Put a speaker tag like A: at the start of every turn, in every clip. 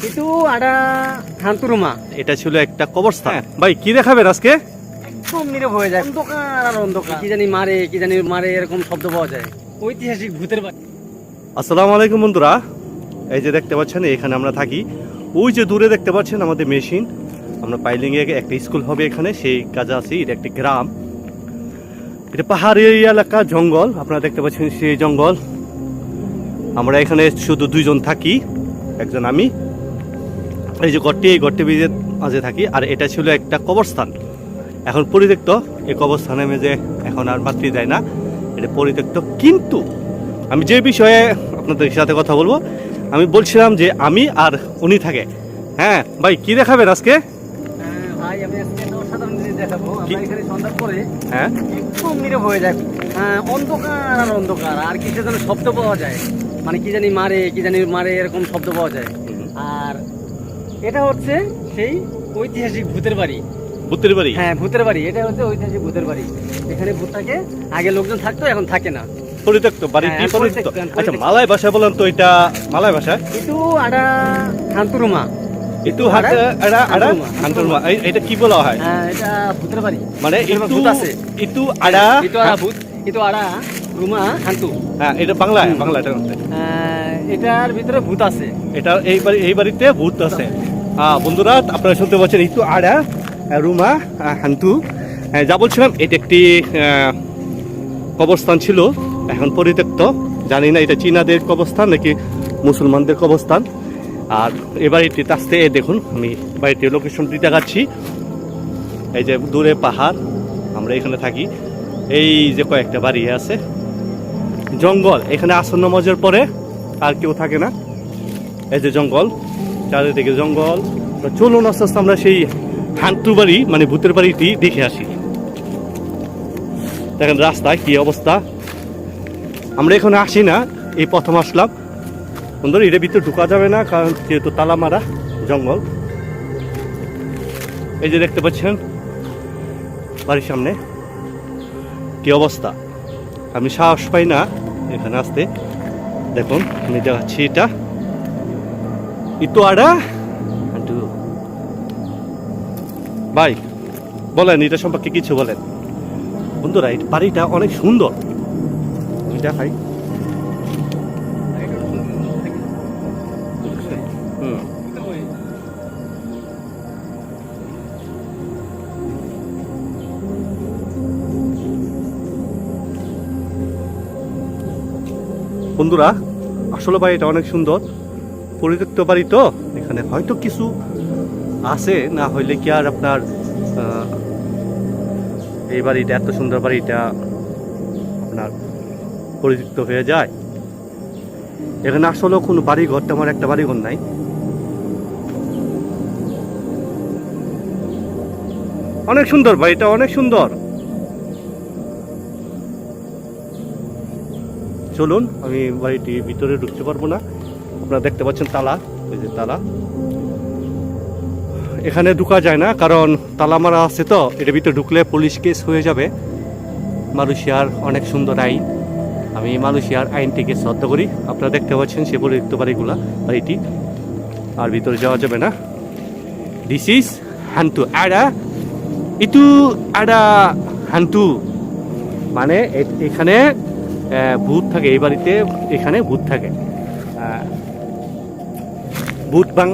A: ada hantu rumah
B: এটা ছিল একটা কবরস্থান। ভাই কি দেখাবেন আজকে?
A: একদম নীরব হয়ে যায়। অন্ধকার আর অন্ধকার। কি জানি মারে কি জানি মারে এরকম শব্দ পাওয়া যায়। ঐতিহাসিক ভূতের বাড়ি।
B: আসসালামু আলাইকুম বন্ধুরা। এই যে দেখতে পাচ্ছেন এখানে আমরা থাকি। ওই যে দূরে দেখতে পাচ্ছেন আমাদের মেশিন। আমরা পাইলিংয়ে একটা স্কুল হবে এখানে সেই কাজে আছি এটা একটি গ্রাম। এটা পাহাড়ি এলাকা জঙ্গল। আপনারা দেখতে পাচ্ছেন সেই জঙ্গল। আমরা এখানে শুধু দুইজন থাকি একজন আমি। এই যে ঘরটি এই ঘরটি বিজের মাঝে থাকি আর এটা ছিল একটা কবরস্থান। এখন পরিত্যক্ত এই কবরস্থানে মেজে এখন আর মাতৃ দেয় না এটা পরিত্যক্ত। কিন্তু আমি যে বিষয়ে আপনাদের সাথে কথা বলব আমি বলছিলাম যে আমি আর উনি থাকে। হ্যাঁ ভাই কি দেখাবেন আজকে?
A: হ্যাঁ, ভাই আমি আজকে অসাধারণ জিনিস দেখাবো। আমরা এখানে সন্ধ্যার পরে
B: হ্যাঁ।
A: একদম নীরব যায় অন্ধকার আর অন্ধকার আর কিছু যেন শব্দ পাওয়া যায়। মানে কি জানি মারে কি জানি মারে এরকম শব্দ পাওয়া যায়। আর এটা হচ্ছে সেই ঐতিহাসিক ভূতের বাড়ি।
B: বুত্তের বাড়ি?
A: হ্যাঁ ভূতের বাড়ি। এটা হচ্ছে ঐতিহাসিক ভূতের বাড়ি। এখানে ভূত থাকে আগে লোকজন থাকতো এখন থাকে না।
B: পরিত্যক্ত বাড়িটি
A: হ্যাঁ,
B: পরিত্যক্ত আচ্ছা মালায় ভাষায় বলেন তো এটা মালায়
A: hantu rumah
B: একটু আড়া আড়া
A: হান্টুরমা
B: এটা কি বলা হয়?
A: হ্যাঁ এটা ভূতের বাড়ি।
B: মানে
A: ভূতের ভূত আছে।
B: একটু আড়া
A: itu ada ভূত ada rumah hantu
B: হ্যাঁ এটা বাংলায়
A: হুম।
B: বাংলাটা
A: আহ, এটার ভিতরে ভূত আছে।
B: এটা এই বাড়ি এই বাড়িতে ভূত আছে। হ্যাঁ বন্ধুরা আপনারা শুনতে পাচ্ছেন একটু আড়া রুমা হান্টু। হ্যাঁ, যা বলছিলাম এটা একটি কবরস্থান ছিল এখন পরিত্যক্ত। জানি না এটা চীনাদের কবরস্থান নাকি মুসলমানদের কবরস্থান। আর এ বাড়িটি আসতে দেখুন আমি বাড়িটির লোকেশনটি দেখাচ্ছি। এই যে দূরে পাহাড় আমরা এখানে থাকি। এই যে কয়েকটা বাড়ি আছে। জঙ্গল এখানে আসন্ন মজার পরে আর কেউ থাকে না। এই যে জঙ্গল। চারিদিকে জঙ্গল। চলুন আস্তে আস্তে আমরা সেই হান্টু বাড়ি মানে ভূতের বাড়িটি দেখে আসি। দেখেন রাস্তায় কি অবস্থা। আমরা এখানে আসি না, এই প্রথম আসলাম। বন্ধুরা, এর ভিতরে ঢুকা যাবে না, কারণ যেহেতু তালা মারা জঙ্গল। এই যে দেখতে পাচ্ছেন, বাড়ির সামনে কি অবস্থা। আমি সাহস পাই না এখানে আসতে। দেখুন, আমি দেখাচ্ছি এটা। ইতো আড়া? আন্টু। ভাই বলেন এটা সম্পর্কে কিছু বলেন। বন্ধুরা এই বাড়িটা অনেক সুন্দর। দেখাই হুম। বন্ধুরা আসলে ভাই এটা অনেক সুন্দর। পরিত্যক্ত বাড়ি তো, এখানে হয়তো কিছু আছে, না হইলে কি আর আপনার এই বাড়িটা, এত সুন্দর বাড়িটা আপনার পরিত্যক্ত হয়ে যায়। এখানে আসলে কোনো বাড়ি ঘর তেমন একটা বাড়ি ঘর নাই। অনেক সুন্দর বাড়িটা, অনেক সুন্দর। চলুন, আমি বাড়িটি ভিতরে ঢুকতে পারব না। আপনারা দেখতে পাচ্ছেন তালা ওই যে তালা। এখানে ঢুকা যায় না, কারণ তালা মারা আছে তো, এটার ভিতরে ঢুকলে পুলিশ কেস হয়ে যাবে। মালয়েশিয়ার অনেক সুন্দর আইন। আমি মালয়েশিয়ার আইনটিকে শ্রদ্ধা করি। আপনারা দেখতে পাচ্ছেন সে পরিত্যক্ত বাড়িগুলা, বাড়িটি। আর ভিতরে যাওয়া যাবে না। দিস ইজ হান্টু আডা ইটু আডা হান্টু মানে এখানে ভূত থাকে, এই বাড়িতে এখানে ভূত থাকে। ভূত বাং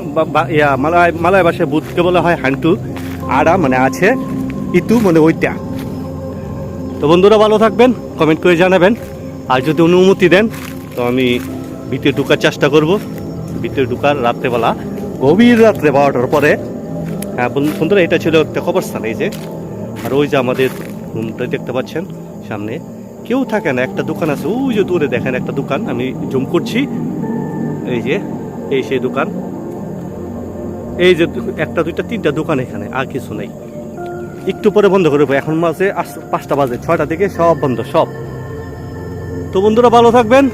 B: ইয়া, মালয় মালয় ভাষায় ভূতকে বলা হয় হান্টু আড়া মানে আছে ইতু মানে ওইটা। তো বন্ধুরা ভালো থাকবেন কমেন্ট করে জানাবেন আর যদি অনুমতি দেন তো আমি ভিতরে ঢুকার চেষ্টা করব। ভিতরে ঢুকার রাত্রেবেলা গভীর রাত্রে বারোটার পরে। হ্যাঁ বন্ধুরা এটা ছিল একটা কবরস্থান এই যে। আর ওই যে আমাদের রুমটা দেখতে পাচ্ছেন সামনে। কেউ থাকে না একটা দোকান আছে ওই যে দূরে দেখেন একটা দোকান আমি জুম করছি। এই যে এই সেই দোকান। এই যে একটা, দুইটা, তিনটা দোকান এখানে, আর কিছু নেই। একটু পরে বন্ধ করে এখন মাঝে পাঁচটা বাজে, ছয়টা থেকে সব বন্ধ, সব। তো বন্ধুরা, ভালো থাকবেন,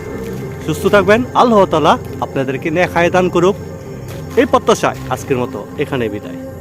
B: সুস্থ থাকবেন। আল্লাহ তালা আপনাদেরকে নেখায় দান করুক। এই প্রত্যাশায় আজকের মতো এখানে বিদায়।